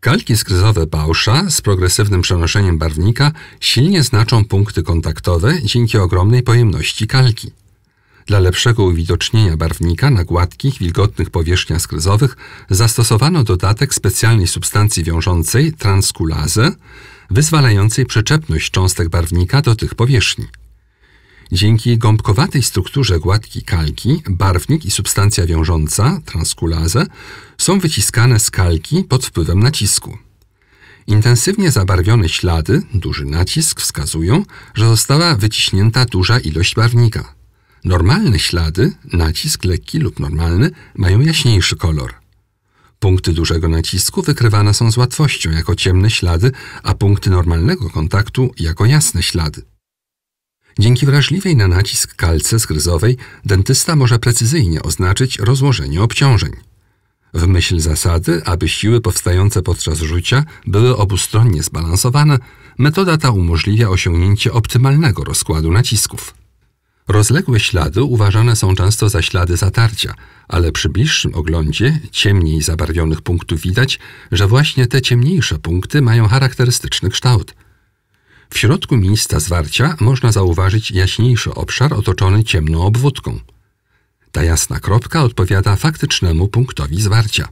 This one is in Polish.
Kalki skryzowe Bausza z progresywnym przenoszeniem barwnika silnie znaczą punkty kontaktowe dzięki ogromnej pojemności kalki. Dla lepszego uwidocznienia barwnika na gładkich, wilgotnych powierzchniach skryzowych zastosowano dodatek specjalnej substancji wiążącej transkulazę, wyzwalającej przyczepność cząstek barwnika do tych powierzchni. Dzięki gąbkowatej strukturze gładki kalki, barwnik i substancja wiążąca, transkulazę, są wyciskane z kalki pod wpływem nacisku. Intensywnie zabarwione ślady, duży nacisk, wskazują, że została wyciśnięta duża ilość barwnika. Normalne ślady, nacisk lekki lub normalny, mają jaśniejszy kolor. Punkty dużego nacisku wykrywane są z łatwością jako ciemne ślady, a punkty normalnego kontaktu jako jasne ślady. Dzięki wrażliwej na nacisk kalce skryzowej dentysta może precyzyjnie oznaczyć rozłożenie obciążeń. W myśl zasady, aby siły powstające podczas rzucia były obustronnie zbalansowane, metoda ta umożliwia osiągnięcie optymalnego rozkładu nacisków. Rozległe ślady uważane są często za ślady zatarcia, ale przy bliższym oglądzie ciemniej zabarwionych punktów widać, że właśnie te ciemniejsze punkty mają charakterystyczny kształt. W środku miejsca zwarcia można zauważyć jaśniejszy obszar otoczony ciemną obwódką. Ta jasna kropka odpowiada faktycznemu punktowi zwarcia.